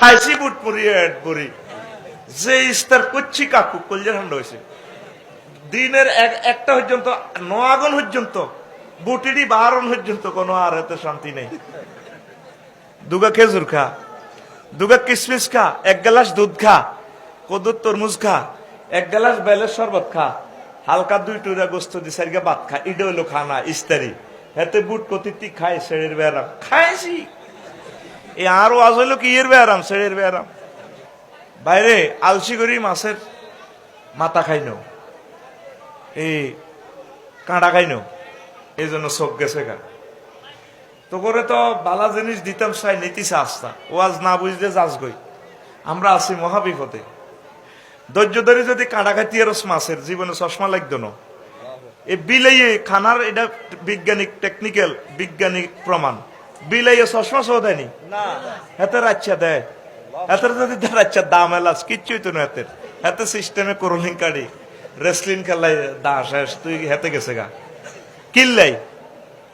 খাইছি বুট পরি, এড পরি। যে ইস্তার করছি কাকু কলজা ঠান্ডা হয়েছে দিনের এক- একটা পর্যন্ত নয়াগন পর্যন্ত বুটিডি বারণ পর্যন্ত কোনো আর এত শান্তি নেই। দুগা খেজুর খা, দুগা কিশমিশ খা, এক গ্লাস দুধ খা, কদুর তরমুজ খা, এক গ্লাস বেলের শরবত খা, হালকা দুই টুরা গোস্ত দি সারিগা ভাত খা, ইডে হইল খানা, ইস্তারি। হেতে বুট কতিটি খায়, শেড়ের বেড়াম খাইছি। এ আরও আজ হইল কি এর বেড়াম শেড়ের বেড়াম বাইরে আলসি করি মাছের মাথা খাইনো। এই কাঁটা খাইনো। এই জন্য চোখ গেছে গা। তো করে তো বালা জিনিস দিতাম, সাই নীতিছে আস্থা। ও আজ না বুঝলে যাস গই। আমরা আছি মহাবিপদে। ধৈর্য ধরে যদি কাঁটা খাইতে রস মাছের, জীবনে চশমা লাগতো না। এ বিলাইয়ে খানার, এটা বিজ্ঞানিক টেকনিক্যাল বিজ্ঞানিক প্রমাণ। বিলাইয়ে চশমা সহ দেয়নি? হাতের আচ্ছা দেয়। হাতের যদি তার আচ্ছা দাম এলাস কিচ্ছুই তো না হাতের। হাতে সিস্টেমে করলিং কাড়ি রেসলিং খেলাই দা শেষ তুই হেতে গেছে গা। কিল্লাই।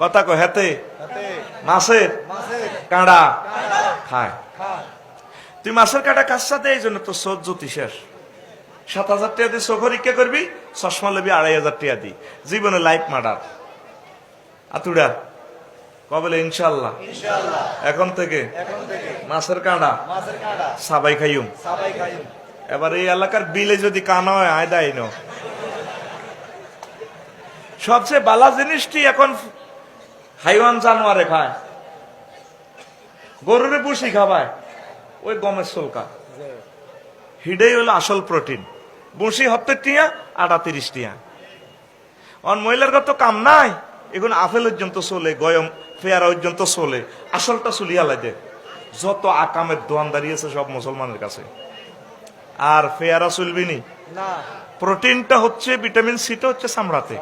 কথা কো হেতে? মাছের? কাঁড়া। খায়। তুই মাছের কাঁটা কাজ সাথে এই জন্য তো সোদ জ্যোতি শেষ। সাত হাজার টাকা দিয়ে চোখ পরীক্ষা করবি চশমা লবি আড়াই হাজার টাকা দি। জীবনে লাইফ মার্ডার আতুড়া কবলে ইনশাল্লাহ এখন থেকে মাছের কাঁড়া। সাবাই খাইম এবার এই এলাকার বিলে যদি কানা হয় আয় দেয় সবচেয়ে বালা জিনিসটি এখন হাইওয়ান জানোয়ারে খায়। গরুরে পুষি খাবায় ওই গমের সোলকা হিডেই হলো আসল প্রোটিন। বসি হত্তের টিয়া আটা তিরিশ টিয়া। অন মহিলার কত কাম নাই এখন আপেল পর্যন্ত চলে গয়ম ফেয়ারা পর্যন্ত চলে। আসলটা চলিয়া লাগে যত আকামের দোয়ান দাঁড়িয়েছে সব মুসলমানের কাছে। আর ফেয়ারা চলবি নি? প্রোটিনটা হচ্ছে ভিটামিন সিটা হচ্ছে চামড়াতে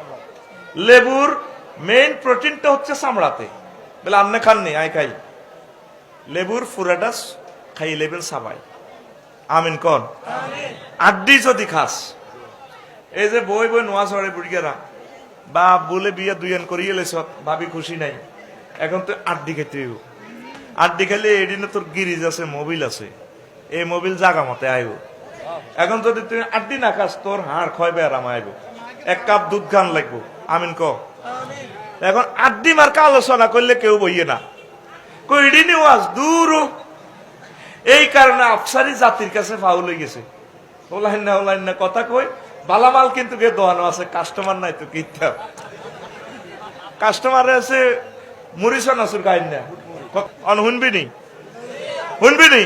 লেবুর মেইন প্রোটিনটা হচ্ছে চামড়াতে বলে আপনি খাননি আই খাই। লেবুর ফুরাডাস খাই লেবেল সাবাই। আমিন কন। আড্ডি যদি খাস। এই যে বই বই নোয়া চড়ে বুড়িয়ারা বা বলে বিয়ে দুইয়ান করিয়ে লেছ ভাবি খুশি নাই। এখন তো আড্ডি খেতে আড্ডি খেলে এদিনে তোর গিরিজ আছে, মোবিল আছে। এই মোবিল জাগা মতে আইব। এখন যদি তুই আড্ডি না খাস, তোর হাড় ক্ষয় বেড়াম আইব। এক কাপ দুধ গান লাগবো। আমিন ক। এখন আড্ডি মার্কা আলোচনা করলে কেউ বইয়ে না। কইডি নিওয়াজ দূর এই কারণে আফসারি জাতির কাছে ফাউল হয়ে গেছে। ওলাইন না ওলাইন না, কথা কই, বালামাল কিন্তু গে দোয়ানো আছে, কাস্টমার নাই তো কিতা। কাস্টমার আছে মুরিসন আসুর কাহিনী অন নি? শুনবি নি?